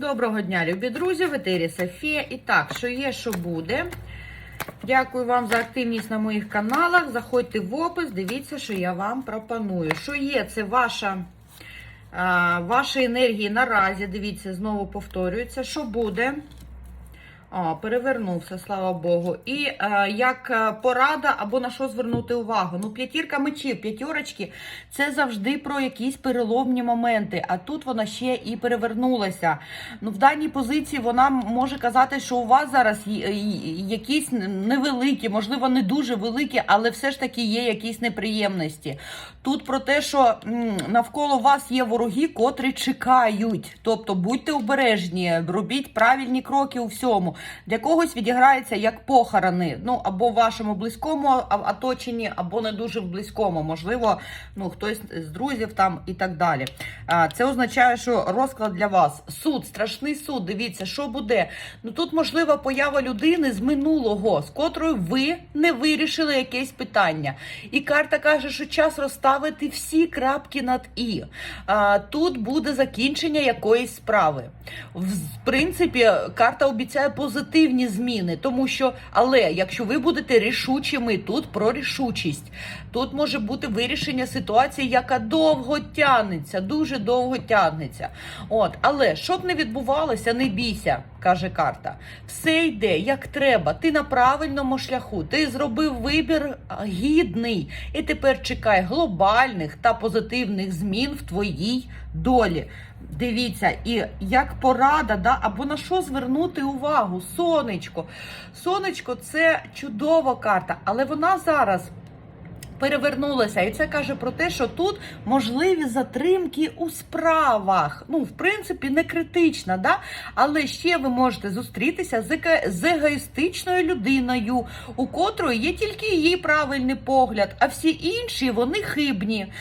Доброго дня, любі друзі, в етері Софія. І так, що є, що буде. Дякую вам за активність на моїх каналах. Заходьте в опис, дивіться, що я вам пропоную. Що є, це ваша, ваші енергії наразі. Дивіться, знову повторюється. Що буде? О, перевернувся, слава Богу. І е, як е, порада або на що звернути увагу. Ну, п'ятірка мечів, п'ятірочки це завжди про якісь переломні моменти. А тут вона ще і перевернулася. Ну, в даній позиції вона може казати, що у вас зараз якісь невеликі, можливо, не дуже великі, але все ж таки є якісь неприємності. Тут про те, що навколо вас є вороги, котрі чекають. Тобто будьте обережні, робіть правильні кроки у всьому. Для когось відіграється як похорони, ну або в вашому близькому оточенні, або не дуже в близькому. Можливо, ну хтось з друзів там і так далі. Це означає, що розклад для вас суд, страшний суд. Дивіться, що буде. Ну тут можлива поява людини з минулого, з котрою ви не вирішили якесь питання. І карта каже, що час розставити всі крапки над і. Тут буде закінчення якоїсь справи. В принципі, карта обіцяє позитивні зміни, тому що, але якщо ви будете рішучими, тут про рішучість. Тут може бути вирішення ситуації, яка довго тягнеться, дуже довго тягнеться. От, але щоб не відбувалося, не бійся, каже карта. Все йде як треба. Ти на правильному шляху. Ти зробив вибір гідний, і тепер чекай глобальних та позитивних змін в твоїй долі. Дивіться, і як порада, да, або на що звернути увагу? Сонечко. Сонечко це чудова карта, але вона зараз перевернулася. І це каже про те, що тут можливі затримки у справах. Ну, в принципі, не критична, да? але ще ви можете зустрітися з егоїстичною людиною, у котрої є тільки її правильний погляд, а всі інші вони хибні.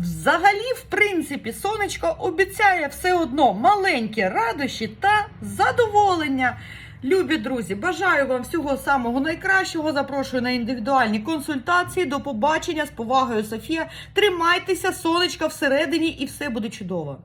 Взагалі, в принципі, сонечко обіцяє все одно маленькі радощі та задоволення. Любі друзі, бажаю вам всього самого найкращого. Запрошую на індивідуальні консультації. До побачення з повагою, Софія. Тримайтеся, сонечка всередині, і все буде чудово.